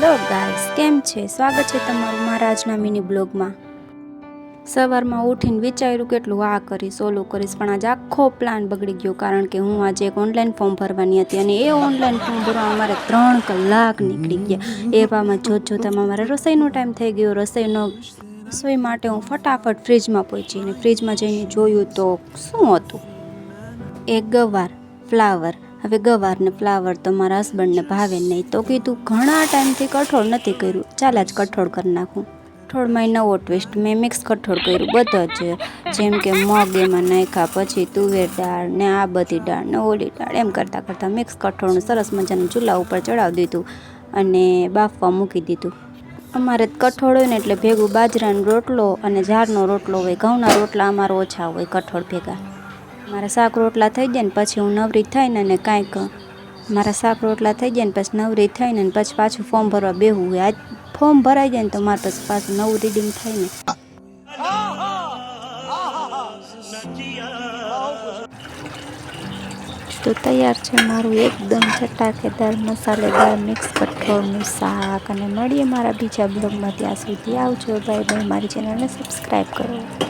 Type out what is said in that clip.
Hello guys કેમ છે? સ્વાગત છે તમારું મારા આજના મિની બ્લોગમાં સવારમાં ઉઠીને વિચાર્યું કેટલું આ કરીશ, ઓલું કરીશ, પણ આજે આખો પ્લાન બગડી ગયો કારણ કે હું આજે એક ઓનલાઈન ફોર્મ ભરવાની હતી અને એ ઓનલાઈન ફોર્મ ભરવા અમારે ત્રણ કલાક નીકળી ગયા. એવામાં જોત જોતામાં અમારે રસોઈનો ટાઈમ થઈ ગયો. રસોઈનો રસોઈ માટે હું ફટાફટ ફ્રીજમાં પહોંચી અને ફ્રીજમાં જઈને જોયું તો શું હતું? એક ગવાર ફ્લાવર હવે ગવારને ફ્લાવર તો મારા હસબન્ડને ભાવે નહીં. તો કીધું, ઘણા ટાઈમથી કઠોળ નથી કર્યું. ચાલ જ કઠોળ કરી નાખું. કઠોળમાં નવો ટ્વિસ્ટ મેં મિક્સ કઠોળ કર્યું, બધો જ. જેમ કે મગ એમાં નાખ્યા પછી તુવેર દાળ ને આ બધી દાળ ને ઓલી દાળ, એમ કરતાં કરતાં મિક્સ કઠોળનું સરસ મજાનું ચૂલા ઉપર ચડાવી દીધું અને બાફવા મૂકી દીધું. અમારે કઠોળ હોય ને એટલે ભેગું બાજરાનો રોટલો અને ઝારનો રોટલો હોય, ઘઉંના રોટલા અમારો ઓછા હોય, કઠોળ ભેગા. મારા શાક રોટલા થઈ જાય ને પછી હું નવરી થઈને અને કાંઈક મારા શાક રોટલા થઈ જાય ને પછી નવરી થઈને ને પછી પાછું ફોર્મ ભરવા બેહું આજ ફોર્મ ભરાઈ જાય ને તો મારે પછી પાછું નવું રીડિંગ થાય ને. તો તૈયાર છે મારું એકદમ ચટાકેદાર મસાલેદાર મિક્સ કઠોળનું શાક. અને મળીએ મારા બીજા બ્લોગમાં ત્યાં સુધી આવજો. Bye bye. મારી ચેનલને સબસ્ક્રાઈબ કરો.